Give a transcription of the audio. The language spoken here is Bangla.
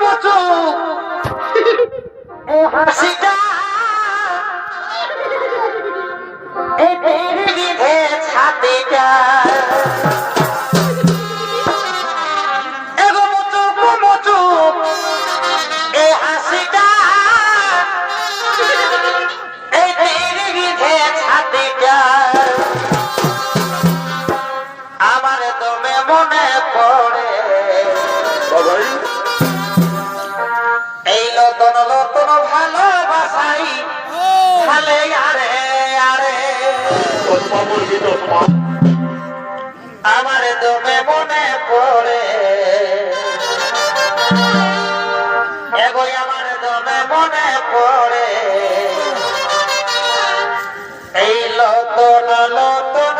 মুচু এ হাসিটা এ তেরে বিধে ছাতিটা আমার দমে মনে পড়ে। বাবাই। যেন নতুন ভালোবাসাই। ভালে আরে আরে। আমার দমে মনে পড়ে। এগোই আমার দমে মনে পড়ে। এই লতন লতন